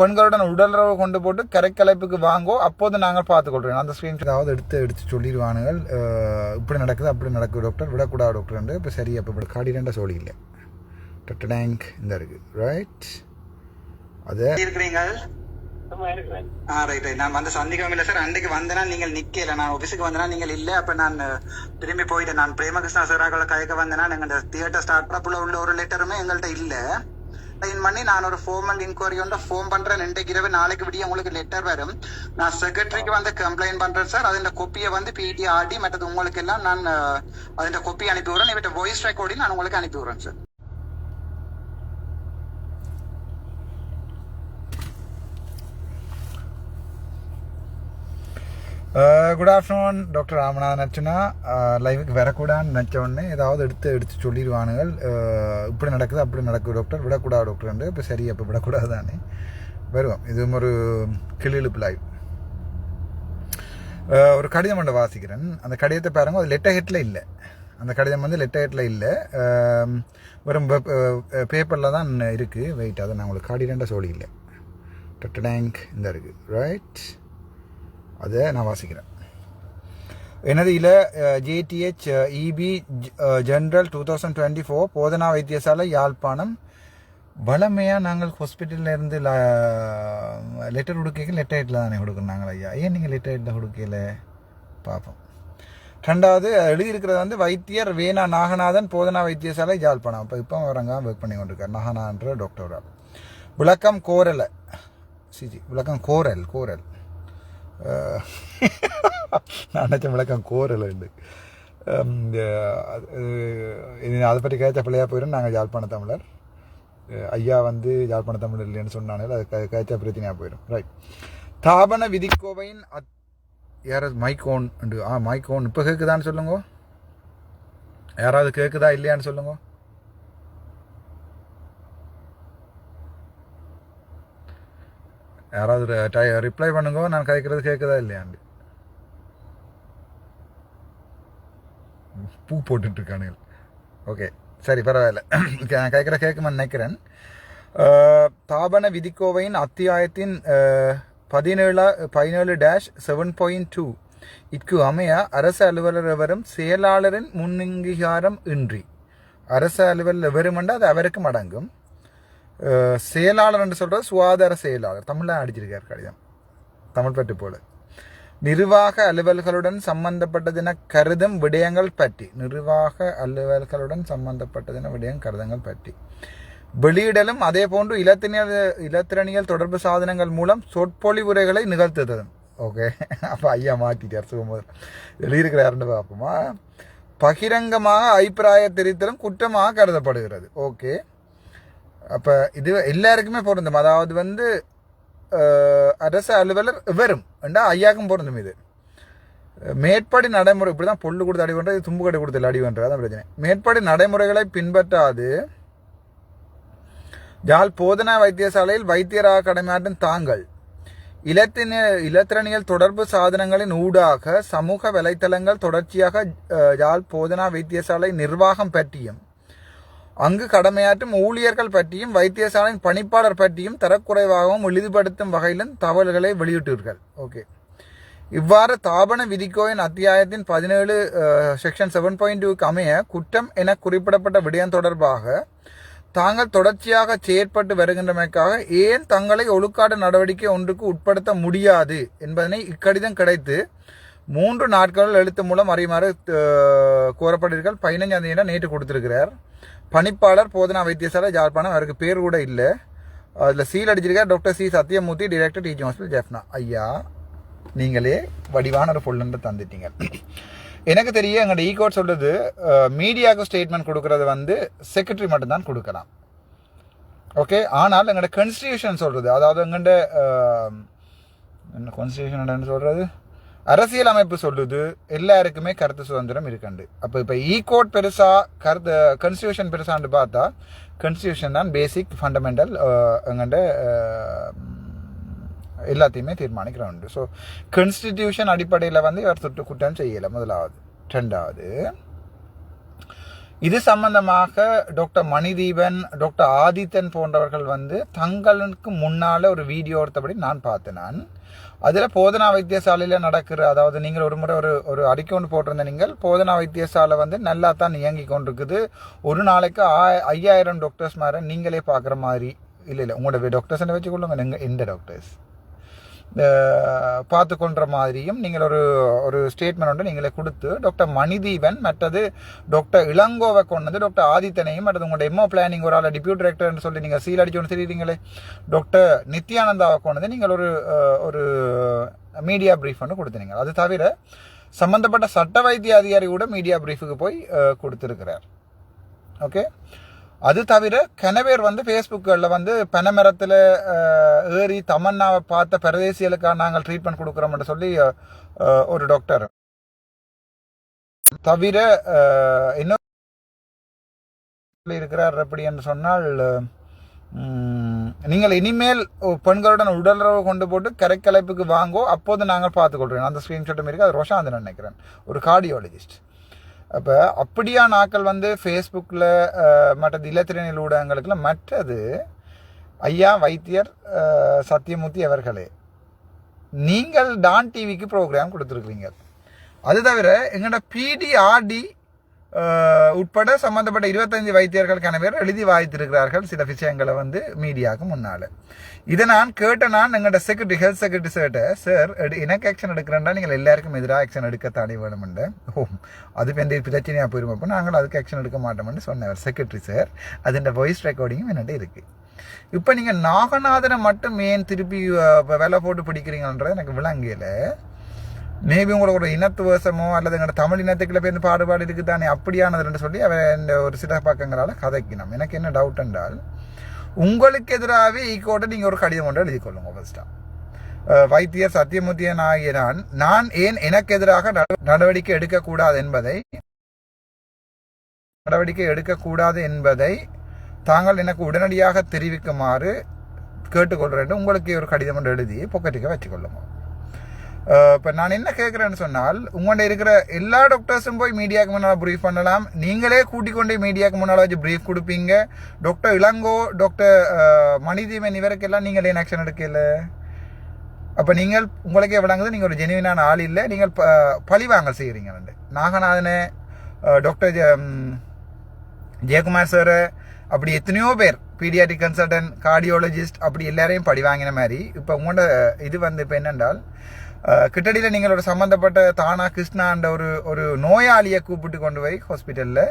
பெண்களுடன் உடலுறவு கொண்டு போட்டு கரைக்கலைப்புக்கு வாங்கோ அப்போது நாங்கள் பார்த்துக்கொள்றோம் அந்த ஸ்க்ரீன் ஏதாவது எடுத்து எடுத்து சொல்லிடுவானுங்கள் இப்படி நடக்குது அப்படி நடக்குது டாக்டர் விடக்கூடாது டாக்டர் இப்போ சரி அப்போ இப்படி காடிரண்ட சொல்லி இல்லை டேங்க் இந்த இருக்கு. ரைட் அது? நான் வந்து சந்திக்கவும் இல்லை சார் அன்றைக்கு வந்தேனா நீங்கள் நிக்கல. நான் ஆஃபீஸுக்கு வந்தேனா நீங்கள் இல்லை. அப்ப நான் திரும்பி போயிட்டேன். நான் பிரேமகிருஷ்ணா சாராக்களை கயக்க வந்தேனா நீங்கள் இந்த தியேட்டர் ஸ்டார்ட் பண்ண உள்ள ஒரு லெட்டருமே எங்கள்கிட்ட இல்லை. சைன் பண்ணி நான் ஒரு ஃபோமல் இன்கொயரி வந்து ஃபோன் பண்றேன். இன்றைக்கு நாளைக்கு விடிய உங்களுக்கு லெட்டர் வரும். நான் செக்ரட்டரிக்கு வந்து கம்ப்ளைண்ட் பண்றேன் சார் அதின் கொப்பியை வந்து பிடி ஆடி மற்றது உங்களுக்கு எல்லாம் நான் அதின் கொப்பி அனுப்பி விடுறேன் இவற்றை வாய்ஸ் ரெக்கார்டிங் நான் உங்களுக்கு அனுப்பி விடுறேன் sir good afternoon doctor Ramanathan Archana லைவுக்கு வரக்கூடாதுன்னு நினச்ச உடனே ஏதாவது எடுத்து எடுத்து சொல்லிடுவானுங்கள் uh, இப்படி நடக்குது அப்படி நடக்குது டாக்டர் விடக்கூடாது டாக்டர் இப்போ சரி அப்போ விடக்கூடாது தானே. வருவோம். இதுவும் ஒரு கிளிழுப்பு லைவ் uh, ஒரு கடிதம் ஒன்று வாசிக்கிறேன். அந்த கடிதத்தை பாருங்கள் அது லெட்டர் ஹெட்டில் இல்லை. அந்த கடிதம் வந்து லெட்டர் ஹெட்டில் இல்லை. வெறும் பேப்பரில் தான் இருக்குது வெயிட் அதை நான் உங்களுக்கு காடிடண்ட சொல்லி இல்லை டாக்டர் இந்த இருக்குது ரைட் அதை நான் வாசிக்கிறேன். எனது இல JDH EB general two thousand twenty four போதனா வைத்தியசாலை யாழ்ப்பாணம். வளமையாக நாங்கள் ஹாஸ்பிட்டலில் இருந்து லெட்டர் கொடுக்க லெட்டர் ஹெட்டில் தானே கொடுக்கணும் ஐயா? ஏன் நீங்கள் லெட்டர் ஹெட்டில் கொடுக்கல? பார்ப்போம் ரெண்டாவது எழுதியிருக்கிறது வந்து வைத்தியர் வேணா நாகநாதன் போதனா வைத்தியசாலை யாழ்ப்பாணம். இப்போ இப்போ வரங்க ஒர்க் பண்ணி கொண்டிருக்கார். நாகநாதன்ற டாக்டரா விளக்கம் கோரலை. சிஜி விளக்கம் கோரல் கோரல். அஹ், நான் நினச்ச விளக்கம் கோரில் உண்டு இது அதை பற்றி கேட்ட பிள்ளையா போயிடும் நாங்கள் யாழ்ப்பாண தமிழர். ஐயா வந்து யாழ்ப்பாண தமிழர் இல்லைன்னு சொன்னாங்க அது க- கேட்ட பிரச்சனையாக போயிடும் ரைட் தாபன விதிக்கோவையின் அத் யாராவது மைக்கோன் உண்டு ஆ மைக்கோன் இப்போ கேட்குதான்னு சொல்லுங்க? யாராவது கேட்குதா இல்லையான்னு சொல்லுங்க? யாராவது ரிப்ளை பண்ணுங்க நான் கேட்குறது கேட்குதா இல்லையாண்டு பூ போட்டுட்டு இருக்கானுங்க ஓகே சரி பரவாயில்ல. நான் கேட்குற கேட்குமான்னு நினைக்கிறேன். தாபன விதிக்கோவையின் அத்தியாயத்தின் பதினேழா பதினேழு டேஷ் செவன் பாயிண்ட் டூ இக்கு அமைய அரசு அலுவலர் எவரும் செயலாளரின் முன்னங்கீகாரம் இன்றி. அரசு அலுவலர் எவரும் அது அவருக்கும் அடங்கும் செயலாளர் என்று சொல்கிறது சுகாதார செயலாளர். தமிழில் அடிச்சிருக்கார் கடிதம். தமிழ் பற்று போல. நிர்வாக அலுவல்களுடன் சம்பந்தப்பட்டதென கருதும் விடயங்கள் பற்றி. நிர்வாக அலுவல்களுடன் சம்பந்தப்பட்டதென விடயம் கருதங்கள் பற்றி. வெளியிடலும் அதே போன்று இலத்தினியல் இலத்திரணியல் தொடர்பு சாதனங்கள் மூலம் சொற்பொழிவுரைகளை நிகழ்த்துதலும். ஓகே. அப்போ ஐயா மாற்றிட்டார் சுகமோதர். வெளியிருக்கிறாருன்னு பார்ப்போமா? பகிரங்கமாக அபிப்பிராய தெரிவித்தலும் குற்றமாக கருதப்படுகிறது. ஓகே. அப்போ இது எல்லாருக்குமே பொருந்தும். அதாவது வந்து அரசு அலுவலர் வெறும் ரெண்டா ஐயாக்கும் பொருந்தும் இது? மேற்படி நடைமுறை இப்படி தான் பொல்லு கொடுத்து அடி பண்ணுறது தும்பு கடை கொடுத்து அடி பண்ணுறது அதான் பிரச்சனை. மேற்படி நடைமுறைகளை பின்பற்றாது. ஜால் போதனா வைத்தியசாலையில் வைத்தியராக கடமையாற்றும் தாங்கள் இலத்தின இலத்திரணியல் தொடர்பு சாதனங்களின் ஊடாக சமூக வலைத்தளங்கள் தொடர்ச்சியாக ஜால் போதனா வைத்தியசாலை நிர்வாகம் பற்றியும் அங்கு கடமையாற்றும் ஊழியர்கள் பற்றியும் வைத்தியசாலையின் பணிப்பாளர் பற்றியும் தரக்குறைவாகவும் எளிதுபடுத்தும் வகையிலும் தகவல்களை வெளியிட்டீர்கள். ஓகே இவ்வாறு தாபன விதிக்கோயின் அத்தியாயத்தின் பதினேழு செக்ஷன் செவன் பாயிண்ட் டூக்கு அமைய குற்றம் என குறிப்பிடப்பட்ட விடயம் தொடர்பாக தாங்கள் தொடர்ச்சியாக செயற்பட்டு வருகின்றமைக்காக ஏன் தங்களை ஒழுக்காடு நடவடிக்கை ஒன்றுக்கு உட்படுத்த முடியாது என்பதனை இக்கடிதம் கிடைத்து மூன்று நாட்களில் எழுத்து மூலம் அறியுமாறு அஹ், கோரப்பட்டீர்கள். பதினைஞ்சாம் தேதி நேற்று கொடுத்திருக்கிறார். பணிப்பாளர் போதனா வைத்தியசாலை ஜாழ்ப்பாணம் அவருக்கு பேர் கூட இல்லை. அதில் seal அடிச்சிருக்கார் doctor C Sathyamoorthy director teaching hospital Jaffna. ஐயா நீங்களே வடிவான ஒரு பொருள் தந்துட்டீங்க. எனக்கு தெரிய எங்களோட ஈகோட் e சொல்கிறது மீடியாவுக்கு ஸ்டேட்மெண்ட் கொடுக்கறது வந்து செக்ரட்டரி மட்டும்தான் கொடுக்கலாம். ஓகே ஆனால் எங்களோட கன்ஸ்டியூஷன் சொல்கிறது அதாவது எங்கள்கிட்ட என்ன கான்ஸ்டியூஷன் என்னன்னு சொல்கிறது அரசியல் அமைப்பு சொல்லுது எல்லாருக்குமே கருத்து சுதந்திரம் இருக்கண்டு. அப்போ இப்போ ஈ e கோட் பெருசாக கருத்து கன்ஸ்டியூஷன் பெருசான்னு பார்த்தா கன்ஸ்டியூஷன் தான் பேசிக் ஃபண்டமெண்டல் எங்கண்ட எல்லாத்தையுமே தீர்மானிக்கிற உண்டு ஸோ கன்ஸ்டிடியூஷன் அடிப்படையில் வந்து இவர் தொட்டு குற்றம் செய்யலை முதலாவது. ரெண்டாவது இது சம்பந்தமாக டாக்டர் மணிதீபன் டாக்டர் ஆதித்தன் போன்றவர்கள் வந்து தங்களுக்கு முன்னால் ஒரு வீடியோ எடுத்தபடி நான் பார்த்தேன் நான். அதில் போதனா வைத்தியசாலையில் நடக்கிற அதாவது நீங்கள் ஒரு முறை ஒரு ஒரு அறிக்கை ஒன்று போட்டிருந்த நீங்கள் போதனா வைத்தியசாலை வந்து நல்லா தான் இயங்கி கொண்டிருக்குது. ஒரு நாளைக்கு ஆ- ஐயாயிரம் டாக்டர்ஸ் மாதிரி நீங்களே பார்க்குற மாதிரி இல்லை இல்லை உங்களோட டாக்டர்ஸ் வச்சுக்கொள்ளுங்க நீங்கள் எந்த டாக்டர்ஸ் பார்த்து கொண்ட மாதிரியும் நீங்கள் ஒரு ஒரு ஸ்டேட்மெண்ட் ஒன்று நீங்களே கொடுத்து டாக்டர் மணிதீபன் மற்றது டாக்டர் இளங்கோவை கொண்டு வந்து டாக்டர் ஆதித்தனையும் மற்றது உங்களோட எம்ஓ பிளானிங் ஒரு ஆள் டிப்யூட் டைரக்டர்னு சொல்லி நீங்கள் சீல் அடிச்சு ஒன்று தெரியுறீங்களே? டாக்டர் நித்யானந்தாவை கொண்டு வந்து நீங்கள் ஒரு ஒரு மீடியா ப்ரீஃப் ஒன்று கொடுத்தீங்க அது தவிர சம்மந்தப்பட்ட சட்ட வைத்திய அதிகாரி கூட மீடியா ப்ரீஃபுக்கு போய் கொடுத்துருக்கிறார். ஓகே அது தவிர கெனவேர் வந்து ஃபேஸ்புக்கில் வந்து பனைமரத்தில் ஏறி தமன்னாவை பார்த்த பிரதேசிகளுக்காக நாங்கள் ட்ரீட்மெண்ட் கொடுக்குறோம்னு சொல்லி ஒரு டாக்டர் தவிர அஹ், இன்னும் இருக்கிறார் அப்படி என்று சொன்னால் நீங்கள் இனிமேல் பெண்களுடன் உடலுறவு கொண்டு போட்டு கரைக்கலைப்புக்கு வாங்கோ அப்போது நாங்கள் பார்த்துக்கொள்கிறோம். அந்த ஸ்க்ரீன்ஷாட்டும் இருக்குது அது ரோஷாந்தன் நினைக்கிறேன். ஒரு கார்டியாலஜிஸ்ட் அப்போ அப்படியான நாக்கள் வந்து ஃபேஸ்புக்கில் மற்றது இலத்திரனியல் ஊடகங்களுக்குலாம் மற்றது ஐயா வைத்தியர் சத்யமூர்த்தி சத்தியமூர்த்தி அவர்களே நீங்கள் டான் டிவிக்கு ப்ரோக்ராம் கொடுத்துருக்குறீங்க. அது தவிர எங்களோட பிடிஆர்டி உட்பட சம்பந்தப்பட்ட இருபத்தைந்து வைத்தியர்களுக்கான பேர் எழுதி வாய்த்திருக்கிறார்கள் சில விஷயங்களை வந்து மீடியாவுக்கு முன்னால். இதை நான் கேட்ட நான் எங்களோட செக்ரட்டரி ஹெல்த் செக்ரட்டரி சார்ட்ட சார் எனக்கு ஆக்ஷன் எடுக்கிறேன்டா. நீங்கள் எல்லாருக்கும் எதிராக ஆக்ஷன் எடுக்கத்தானே வேணுமெண்டு. ஓ அது எந்த பிரச்சனையாக போயிடும் அப்போ நாங்கள் அதுக்கு ஆக்ஷன் எடுக்க மாட்டோம்னு சொன்னவர் செக்ரட்டரி சார் அதுன்ற வாய்ஸ் ரெக்கார்டிங்கும் என்னட்ட இருக்குது இப்போ நீங்கள் நாகநாதனை மட்டும் ஏன் திருப்பி அஹ், விலை போட்டு பிடிக்கிறீங்கன்றது எனக்கு விளங்கலை. மேபி உங்களோட இனத்துவசமோ அல்லது எங்களோட தமிழ் இனத்துக்குள்ள பேருந்து பாடுபாடு இருக்குது தானே அப்படியானதுன்னு சொல்லி அவர் இந்த ஒரு சில பக்கங்களால் கதைக்கணும். எனக்கு என்ன டவுட் என்றால் உங்களுக்கு எதிராகவே ஈக்கோட்டை நீங்கள் ஒரு கடிதம் ஒன்று எழுதி கொள்ளுங்க ஃபர்ஸ்ட்டாக வைத்தியர் சத்தியமூர்த்தியன் ஆகிய நான் நான் ஏன் எனக்கு எதிராக நட- நடவடிக்கை எடுக்கக்கூடாது என்பதை நடவடிக்கை எடுக்கக்கூடாது என்பதை தாங்கள் எனக்கு உடனடியாக தெரிவிக்குமாறு கேட்டுக்கொள்கிறேன் உங்களுக்கு ஒரு கடிதம் ஒன்று எழுதி பொக்கெட்டுக்கு வச்சுக்கொள்ளுங்க இப்போ நான் என்ன கேட்குறேன்னு சொன்னால் உங்கள்கிட்ட இருக்கிற எல்லா டாக்டர்ஸும் போய் மீடியாவுக்கு முன்னால் ப்ரீஃப் பண்ணலாம். நீங்களே கூட்டிக் கொண்டு மீடியாவுக்கு முன்னால் வச்சு ப்ரீஃப் கொடுப்பீங்க. டாக்டர் இளங்கோ டாக்டர் அஹ், மணிதீவன் இவருக்கெல்லாம் நீங்கள் ஏன் ஆக்ஷன் எடுக்கல? அப்போ நீங்கள் உங்களுக்கே விளங்குது நீங்கள் ஒரு ஜெனுவினான ஆள் இல்லை. நீங்கள் ப பழிவாங்கல் செய்கிறீங்க நாகநாதனே நாகநாதனு டாக்டர் ஜெ- ஜெயக்குமார் சார் அப்படி எத்தனையோ பேர் பீடியாட்டிக் கன்சல்டன்ட் கார்டியோலஜிஸ்ட் அப்படி எல்லாரையும் படி வாங்கின மாதிரி இப்போ உங்களோட இது வந்து இப்போ என்னென்றால் கிட்டடியில் நீங்கள் ஒரு சம்மந்தப்பட்ட தானா கிருஷ்ணான்ற ஒரு ஒரு நோயாளியை கூப்பிட்டு கொண்டு போய் ஹாஸ்பிட்டலில்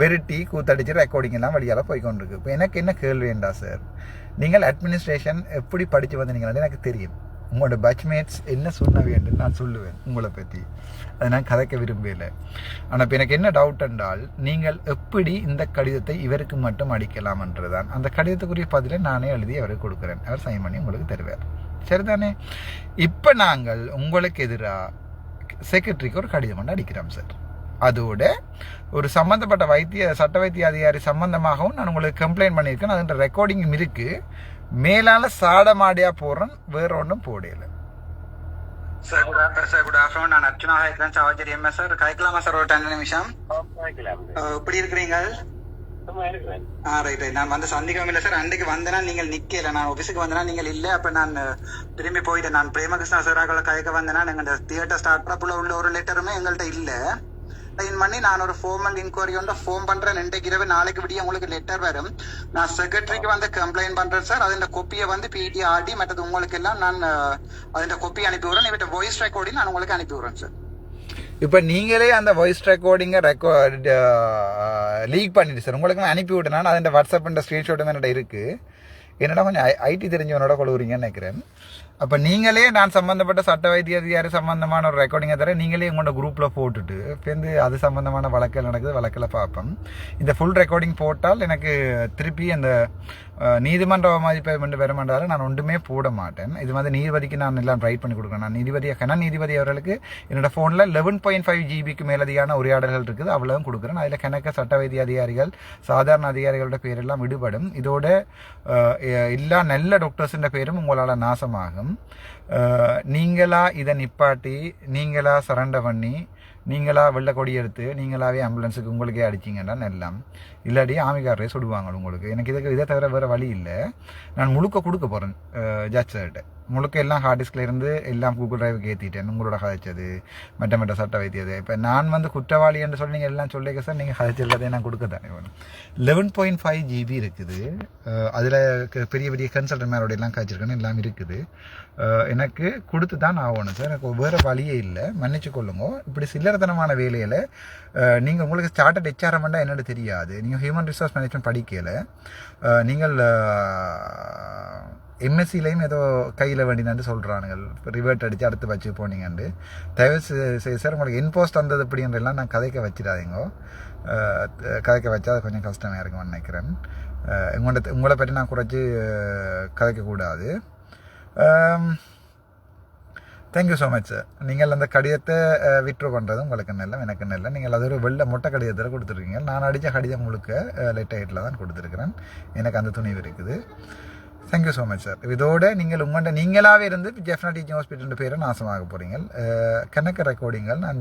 வெருட்டி கூத்தடிச்சு ரெக்கார்டிங் எல்லாம் வழியால் போய் கொண்டிருக்கு இப்போ எனக்கு என்ன கேள்வி என்றா சார் நீங்கள் அட்மினிஸ்ட்ரேஷன் எப்படி படித்து வந்தீங்கன்னு எனக்கு தெரியும். உங்களோட பேட்ச்மேட்ஸ் என்ன சொன்ன வேண்டும் நான் சொல்லுவேன் உங்களை பற்றி அதை நான் கதைக்க விரும்பலை ஆனால் இப்போ எனக்கு என்ன டவுட் என்றால் நீங்கள் எப்படி இந்த கடிதத்தை இவருக்கு மட்டும் அடிக்கலாம் என்றுதான். அந்த கடிதத்துக்குரிய பதிலை நானே எழுதி அவருக்கு கொடுக்குறேன். அவர் சைன் பண்ணி உங்களுக்கு தருவார். சரிதானே? இப்போ நாங்கள் உங்களுக்கு எதிராக செக்ரட்டரிக்கு ஒரு கடிதம் ஒன்று அடிக்கிறோம் சார் அதோட ஒரு சம்பந்தப்பட்ட வைத்திய சட்ட வைத்திய அதிகாரி சம்பந்தமாகவும் நான் உங்களுக்கு கம்ப்ளைண்ட் பண்ணியிருக்கேன். அதுன்ற ரெக்கார்டிங்கும் இருக்கு. மேலால சாடமாடியா போடுறேன் வேற ஒன்றும் போடையில sir good sir good afternoon நான் அர்ச்சனா சார் கதைக்கலாமா சார் ஒரு டென் நிமிஷம்? எப்படி இருக்கிறீங்க ரைட் ரைட் நான் வந்து சந்திக்கவும் இல்லை சார் அன்றைக்கு வந்தேனா நீங்கள் நிக்கல. நான் ஆஃபீஸுக்கு வந்தேனா நீங்கள் இல்லை. அப்போ நான் திரும்பி போயிட்டேன். நான் பிரேமகிருஷ்ணா சாராக்களை கயக்க வந்தேனா எங்கள் தியேட்டர் ஸ்டார்ட் அப்பில் உள்ள ஒரு லெட்டருமே எங்கள்கிட்ட இல்லை. சைன் பண்ணி நான் ஒரு ஃபோர்மல் இன்கொயரி ஃபோன் பண்றேன். இன்றைக்கு இரவு நாளைக்கு விடிய உங்களுக்கு லெட்டர் வரும். நான் செக்ரட்டரிக்கு வந்து கம்ப்ளைண்ட் பண்றேன் சார் அதோட கொப்பியை வந்து பிடி ஆடி மற்றது உங்களுக்கு எல்லாம் நான் அதோட கொப்பி அனுப்பி விடுறேன். இவட்ட ரெக்கார்டிங் நான் உங்களுக்கு அனுப்பி சார் இப்போ நீங்களே அந்த வாய்ஸ் ரெக்கார்டிங்கை ரெக்கார்ட் லீக் பண்ணிட்டு சார். உங்களுக்கு நான் அனுப்பி விட்டேன். நான் அதில் வாட்ஸ்அப் ஸ்க்ரீன்ஷாட்டும் என்னோட இருக்குது என்னடா கொஞ்சம் ஐடி தெரிஞ்சவனோட கொழுவுறீங்கன்னு நினைக்கிறேன். அப்போ நீங்களே நான் சம்மந்தப்பட்ட சட்ட வைத்திய அதிகாரி சம்மந்தமான ஒரு ரெக்கார்டிங்கை தர நீங்களே உங்களோட குரூப்பில் போட்டுட்டு வந்து அது சம்மந்தமான வழக்கில் நடக்குது வழக்கில் பார்ப்போம். இந்த ஃபுல் ரெக்கார்டிங் போட்டால் எனக்கு திருப்பி அந்த நீதிமன்ற மதிப்பீடு பெற மாட்டாலும் நான் ஒன்றுமே போட மாட்டேன். இது வந்து நீதிபதிக்கு நான் எல்லாம் ரைட் பண்ணி கொடுக்குறேன். நான் நீதிபதி கண்ணா நீதிபதி அவர்களுக்கு என்னோட ஃபோனில் லெவன் பாயிண்ட் ஃபைவ் ஜிபிக்கு மேலதியான உரையாடல்கள் இருக்குது. அவ்வளவும் கொடுக்குறேன். அதில் கணக்க சட்ட வைத்திய அதிகாரிகள் சாதாரண அதிகாரிகளோட பேரெல்லாம் விடுபடும். இதோட எல்லா நல்ல டாக்டர்ஸுன்ற பேரும் உங்களால் நாசமாகும். நீங்களா இதை நிப்பாட்டி நீங்களா சரண்டை பண்ணி நீங்களாக வெள்ளை கொடி எடுத்து நீங்களாகவே ஆம்புலன்ஸுக்கு உங்களுக்கே அடிச்சிங்கன்னா எல்லாம் இல்லாட்டி ஆமிகாரே சுடுவாங்க உங்களுக்கு. எனக்கு இதுக்கு இதை தவிர வேறு வழி இல்லை. நான் முழுக்க கொடுக்க போகிறேன் ஜட்ஜர்கிட்ட முழுக்க எல்லாம் ஹார்ட் டிஸ்கில் இருந்து எல்லாம் கூகுள் டிரைவுக்கு ஏற்றிட்டேன் உங்களோட கதைச்சது மெட்ட மெட்ட சட்டை வைத்தியது. இப்போ நான் வந்து குற்றவாளி என்று சொல்லி நீங்கள் எல்லாம் சொல்லிக்க சார் நீங்கள் கதைச்ச எல்லாத்தையும் நான் கொடுக்க தானே வேணும் லெவன் பாயிண்ட் ஃபைவ் ஜிபி இருக்குது அதில் பெரிய பெரிய கன்சல்டன் மேலோட எல்லாம் காய்ச்சிருக்கேன்னு எல்லாம் இருக்குது. எனக்கு கொடுத்து தான் ஆகணும் சார். எனக்கு வேறு வழியே இல்லை. மன்னிச்சு கொள்ளுங்க. இப்படி சில்லறத்தனமான வேலையில் நீங்கள் உங்களுக்கு ஸ்டார்டட் ஹெச்ஆர்எம்மெண்ட்டாக என்னென்னு தெரியாது. நீங்கள் ஹியூமன் ரிசோர்ஸ் மேனேஜ்மெண்ட் படிக்கலை. நீங்கள் எம்எஸ்சிலையும் ஏதோ கையில் வேண்டினான்னு சொல்கிறானுங்க ரிவர்ட் அடித்து அடுத்து வச்சு போனீங்கண்டு தயவு செய்து சார் உங்களுக்கு இன்போஸ்ட் வந்தது அப்படின்றலாம் நான் கதைக்க வச்சிடாதீங்கோ. கதைக்க வச்சா அது கொஞ்சம் கஷ்டமாக இருக்கும்னு நினைக்கிறேன். உங்களோட உங்களை பற்றி நான் குறைச்சி கதைக்கக்கூடாது thank you so much sir நீங்கள் அந்த கடிதத்தை விட்ரு பண்ணுறது உங்களுக்கு நல்ல எனக்கு நல்ல. நீங்கள் அது ஒரு வெள்ளை மொட்டை கடிதத்தில் கொடுத்துருக்கீங்க. நான் அடித்த கடிதம் முழுக்க லைட் ஹைட்டில் தான் கொடுத்துருக்குறேன். எனக்கு அந்த துணிவு இருக்குது. தேங்க்யூ ஸோ மச் சார் இதோட நீங்கள் உங்கள்கிட்ட நீங்களாகவே இருந்து ஜெஃப்னா டீச்சிங் ஹாஸ்பிட்டல் பேரை நாசமாக போகிறீங்க கணக்கு ரெக்கார்டிங்கள் நான்